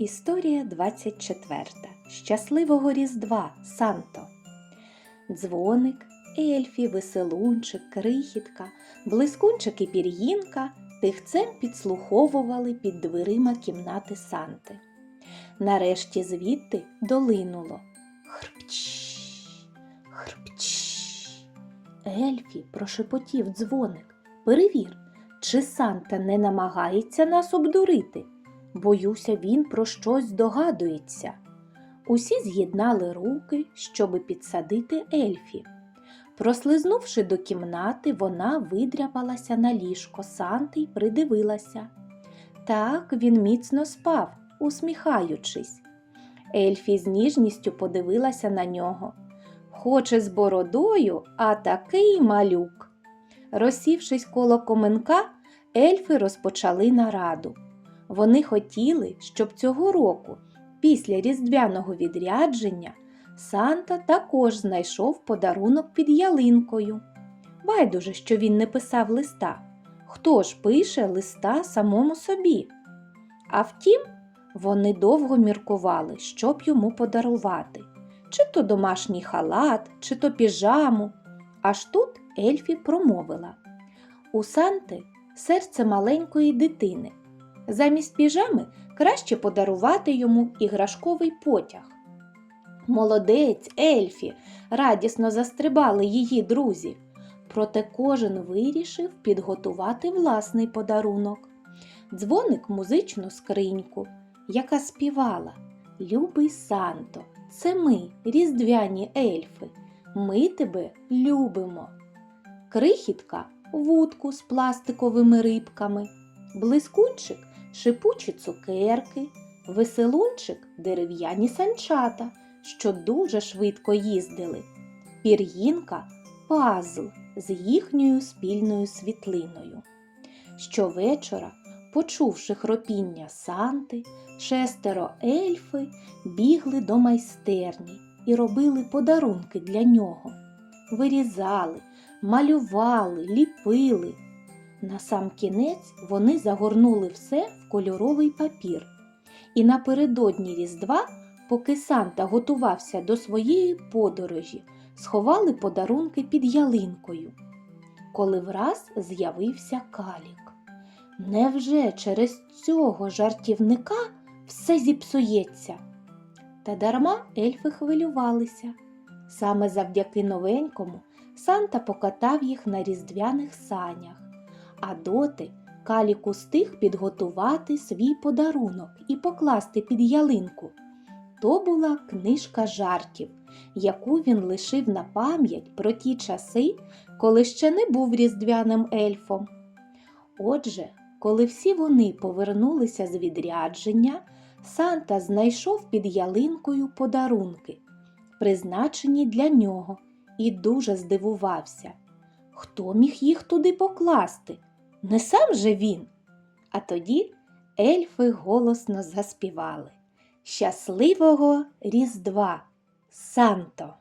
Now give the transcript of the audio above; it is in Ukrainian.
Історія 24. Щасливого Різдва Санто. Дзвоник, ельфі, веселунчик, крихітка, блискунчик і пір'їнка тихцем підслуховували під дверима кімнати Санти. Нарешті звідти долинуло хрпч, хрпч. Ельфі прошепотів дзвоник. Перевір, чи Санта не намагається нас обдурити. Боюся, він про щось здогадується. Усі з'єднали руки, щоби підсадити ельфі. Прослизнувши до кімнати, вона видряпалася на ліжко Санти й придивилася. Так він міцно спав, усміхаючись. Ельфі з ніжністю подивилася на нього. Хоче з бородою, а такий малюк. Розсівшись коло коменка, ельфи розпочали нараду. Вони хотіли, щоб цього року, після різдвяного відрядження, Санта також знайшов подарунок під ялинкою. Байдуже, що він не писав листа. Хто ж пише листа самому собі? А втім, вони довго міркували, щоб йому подарувати чи то домашній халат, чи то піжаму. Аж тут Ельфі промовила У Санти серце маленької дитини. Замість піжами краще подарувати йому іграшковий потяг. Молодець, Ельфі, радісно застрибали її друзі. Проте кожен вирішив підготувати власний подарунок. Дзвоник музичну скриньку, яка співала Любий Санто, це ми, різдвяні ельфи. Ми тебе любимо. Крихітка вудку з пластиковими рибками, блискунчик шипучі цукерки, веселунчик дерев'яні санчата, що дуже швидко їздили, пір'їнка пазл з їхньою спільною світлиною. Щовечора, почувши хропіння Санти, шестеро ельфи бігли до майстерні і робили подарунки для нього. Вирізали, малювали, ліпили. На сам кінець вони загорнули все в кольоровий папір. І напередодні Різдва, поки Санта готувався до своєї подорожі, сховали подарунки під ялинкою. Коли враз з'явився калік. Невже через цього жартівника все зіпсується? Та дарма ельфи хвилювалися. Саме завдяки новенькому Санта покатав їх на різдвяних санях, а доти Калік устиг підготувати свій подарунок і покласти під ялинку. То була книжка жартів, яку він лишив на пам'ять про ті часи, коли ще не був різдвяним ельфом. Отже, коли всі вони повернулися з відрядження, Санта знайшов під ялинкою подарунки, призначені для нього, і дуже здивувався. Хто міг їх туди покласти? Не сам же він. А тоді ельфи голосно заспівали Щасливого Різдва, Санто!